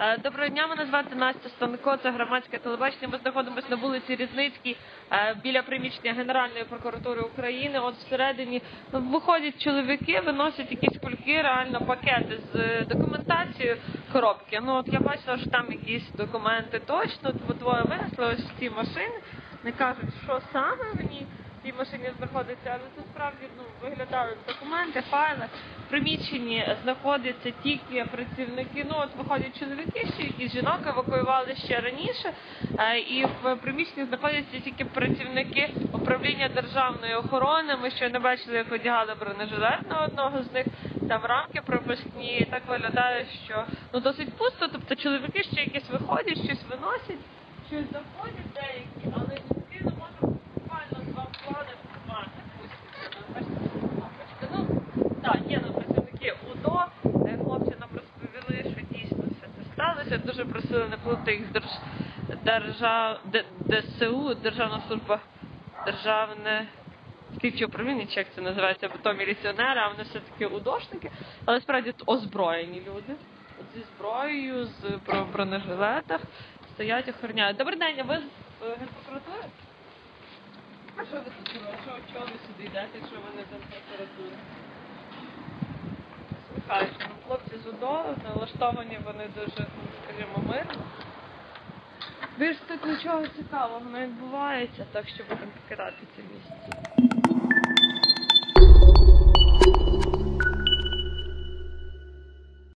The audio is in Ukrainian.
Е, Доброго дня, мене звати Настя Станко, це громадське телебачення. Ми знаходимося на вулиці Різницькій е, біля приміщення Генеральної прокуратури України. От всередині виходять чоловіки, виносять якісь кульки, реально пакети з е, документацією коробки. Ну от я бачила, що там якісь документи точно. Двоє винесли ось ці машини. Не кажуть, що саме в ній в цій машині знаходиться, але це справді ну, виглядають документи, файли. Приміщенні знаходяться тільки працівники. Ну от виходять чоловіки, ще якісь жінок евакуювали ще раніше. Е, І в приміщенні знаходяться тільки працівники управління державної охорони. Ми ще не бачили, як одягали бронежилет на одного з них. Там рамки пропускні. Так виглядає, що ну досить пусто. Тобто чоловіки ще якісь виходять, щось виносять, щось заходять деякі, але людина може буквально два плани мати. Ну, так, є на працівники УДО. Е, Хлопці нам розповіли, що дійсно все це. Дуже просили не плутати їх з держ... держав... ДСУ, Державна служба державне слідче управління, чи як це називається, бо то міліціонери, а вони все-таки удошники, але справді озброєні люди. От зі зброєю, з бронежилетах стоять, охороняють. Добрий день, а ви з е, Генпрокуратури? А що ви тут робите? Що, чого ви сюди йдете, якщо ви не з Генпрокуратури? Слухайте, ну хлопці з УДО налаштовані вони дуже. Більш тут нічого цікавого не відбувається, так що будемо покидати це місце.